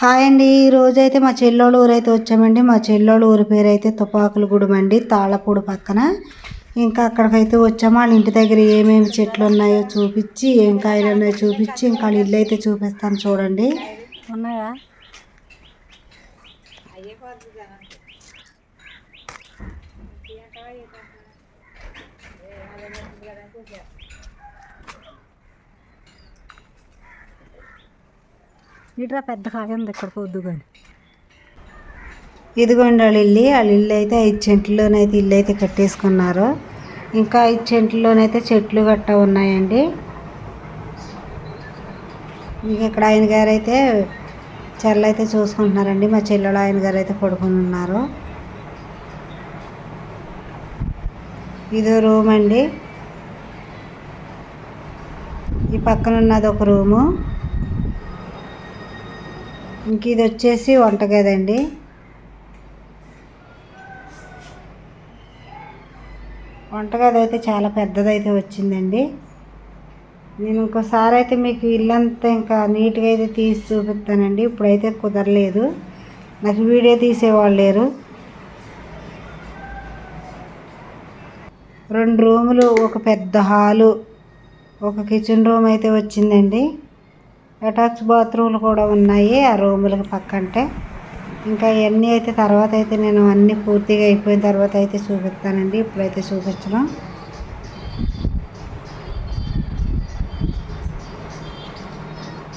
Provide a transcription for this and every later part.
Hi అండి. ఈరోజు అయితే మా చెల్లోళ్ళ ఊరైతే వచ్చామండి. మా చెల్లోళ్ళ ఊరి పేరు అయితే తుపాకుల గుడి అండి తాళపూడి పక్కన. ఇంకా అక్కడికైతే వచ్చాము వాళ్ళ ఇంటి దగ్గర ఏమేమి చెట్లు ఉన్నాయో చూపించి ఏం కాయలు ఉన్నాయో చూపించి ఇంకా వాళ్ళ ఇల్లు అయితే చూపిస్తాను చూడండి. ఉన్నాయా? ఇట్రా పెద్ద కాయ ఉంది ఇక్కడ పొద్దు కానీ ఇదిగోండి వాళ్ళ ఇల్లు వాళ్ళ ఇల్లు అయితే ఐదు చెంట్లలోనైతే ఇల్లు అయితే కట్టేసుకున్నారు. ఇంకా ఐదు చెంట్లలోనైతే చెట్లు గట్ట ఉన్నాయండి. ఇంక ఇక్కడ ఆయన గారు అయితే చెల్ల అయితే చూసుకుంటున్నారండి. మా చెల్లెలు ఆయన గారు అయితే పడుకొని ఉన్నారు. ఇది రూమ్ అండి. ఈ పక్కన ఉన్నది ఒక రూము. ఇంక ఇది వచ్చేసి వంటగది అండి. వంటగది అయితే చాలా పెద్దదైతే వచ్చిందండి. నేను ఇంకోసారి అయితే మీకు ఇల్లంతా ఇంకా నీట్గా అయితే తీసి చూపిస్తానండి. ఇప్పుడైతే కుదరలేదు. నాకు వీడియో తీసేవాళ్ళు లేరు. రెండు రూములు ఒక పెద్ద హాలు ఒక కిచెన్ రూమ్ అయితే వచ్చిందండి. అటాచ్ బాత్రూమ్లు కూడా ఉన్నాయి ఆ రూములకి పక్కంటే. ఇంకా ఇవన్నీ అయితే తర్వాత అయితే నేను అన్నీ పూర్తిగా అయిపోయిన తర్వాత అయితే చూపిస్తానండి. ఇప్పుడైతే చూపించడం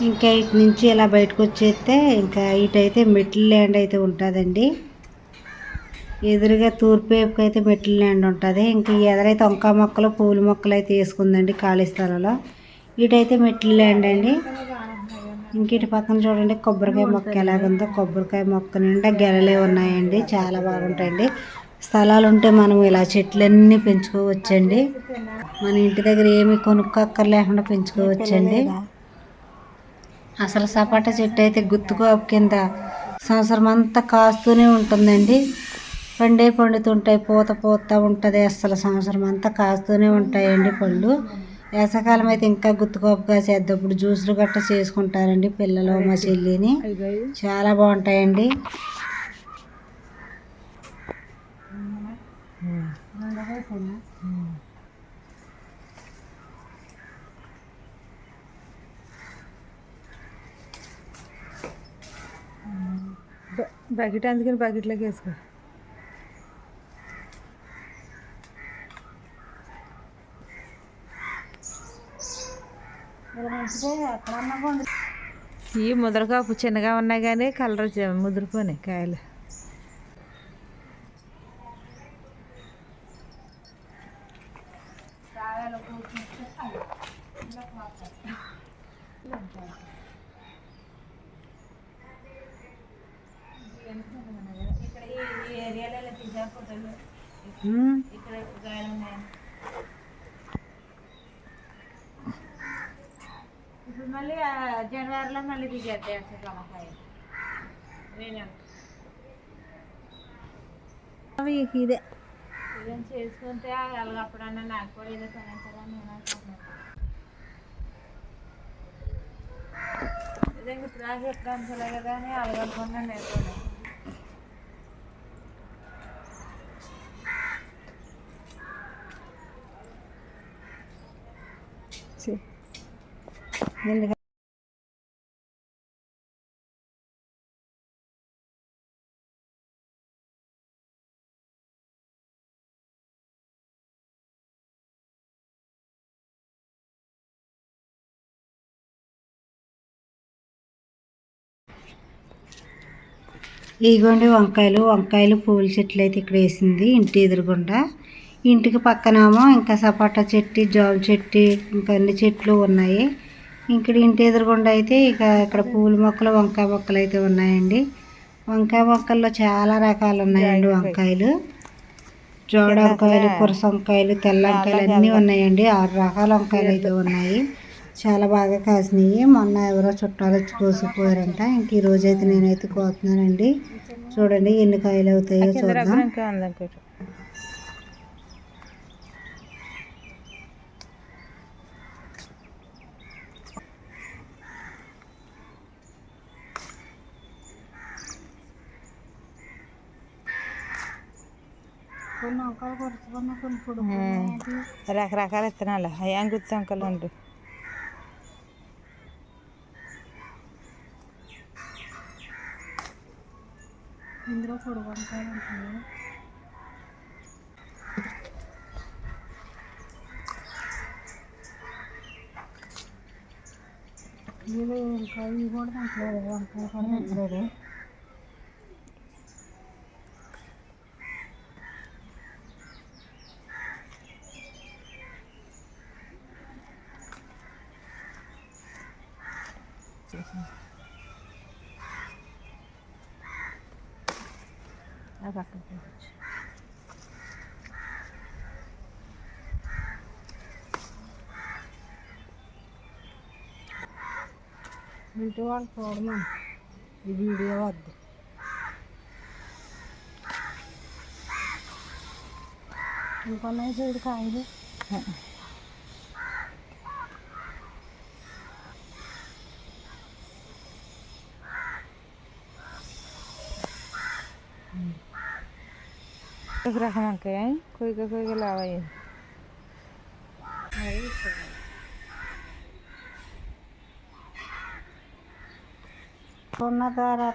ఇంకా ఇటు నుంచి ఇలా బయటకు వచ్చేస్తే ఇంకా ఇటైతే మెట్ల ల్యాండ్ అయితే ఉంటుందండి. ఎదురుగా తూర్పు వైపుకి అయితే మెట్ల ల్యాండ్ ఉంటుంది. ఇంకా ఎదురైతే వంకాయ మొక్కలు పూల మొక్కలు అయితే వేసుకుందండి ఖాళీ స్థలంలో. ఇటైతే మెట్ల ల్యాండ్ అండి. ఇంక ఇటు పక్కన చూడండి కొబ్బరికాయ మొక్క ఎలాగుందో. కొబ్బరికాయ మొక్క నిండా గెలలే ఉన్నాయండి. చాలా బాగుంటాయండి. స్థలాలు ఉంటే మనం ఇలా చెట్లన్నీ పెంచుకోవచ్చండి. మన ఇంటి దగ్గర ఏమి కొనుక్కోక్కర్ లేకుండా పెంచుకోవచ్చండి. అసలు సపాటా చెట్టు అయితే గుత్తుకోపు కింద సంవత్సరం అంతా కాస్తూనే ఉంటుందండి. పండే పండుతుంటాయి పూత పూత ఉంటుంది. అసలు సంవత్సరం అంతా కాస్తూనే ఉంటాయండి పళ్ళు. వేసవకాలం అయితే ఇంకా గుత్తుకోపు చేద్దప్పుడు జ్యూసులు గట్ట చేసుకుంటారండి పిల్లలు మా చెల్లిని. చాలా బాగుంటాయండి. బకెట్ అందుకని బకెట్లోకి వేసుకో. ఈ ముద్రకాపు చిన్నగా ఉన్నాయి కానీ కలర్ ముదిరిపోయినాయి కాయలు ఉమ్. ఇప్పుడు మళ్ళీ ఆ జనవరిలో మళ్ళీ దిగేద్దాయి అసలు కమకాయ అవి ఇదే ఇదేం చేసుకుంటే అలాగప్పుడన్నా నాకు కూడా ఏదో తినంటారని నేను అనుకుంటున్నాను ఇదే ఇప్పుడు నాకు ఎప్పుడు అనుకోలే కదా అని అలాగనుకున్నాను నేను కూడా ఛీ. ఎందుకంటే ఇదిగోండి వంకాయలు. వంకాయలు పూల చెట్లు అయితే ఇక్కడ వేసింది ఇంటి ఎదురుగుండా. ఇంటికి పక్కనేమో ఇంకా సపోటా చెట్టు జామ చెట్టు ఇంకా అన్ని చెట్లు ఉన్నాయి. ఇక్కడ ఇంటి ఎదురుగుండా అయితే ఇక ఇక్కడ పూల మొక్కలు వంకాయ మొక్కలు అయితే ఉన్నాయండి. వంకాయ మొక్కల్లో చాలా రకాలు ఉన్నాయండి వంకాయలు జోడ వంకాయలు. కురస వంకాయలు తెల్ల వంకాయలు అన్నీ ఉన్నాయండి. ఆరు రకాల వంకాయలు అయితే ఉన్నాయి. చాలా బాగా కాసినాయి. మొన్న ఎవరో చుట్టాలు వచ్చి కోసుకుపోయారంట. ఇంక ఈ రోజు అయితే నేనైతే కోతున్నానండి చూడండి ఎన్ని కాయలు అవుతాయో చూద్దాం. రకరకాల విత్తనాలు. అయ్యాం గుర్తు అంకలు ఉండు ఇందులో పొడుగు వంకాయలు ఉంటాయి ఇది ఇంకా ఇవి కూడా తింటలేదు వంకాయ కూడా తింటలేదు ఆ పక్కన పెట్టు. ఇంటి వాళ్ళు చూడమని ఈ వీడియో వద్దు ఇంకొన్నాయి చూడు కాయలు ఒక రకం వంకాయ కొయ్యక కొయ్యక లావయ్యింది ఉన్న తర్వాత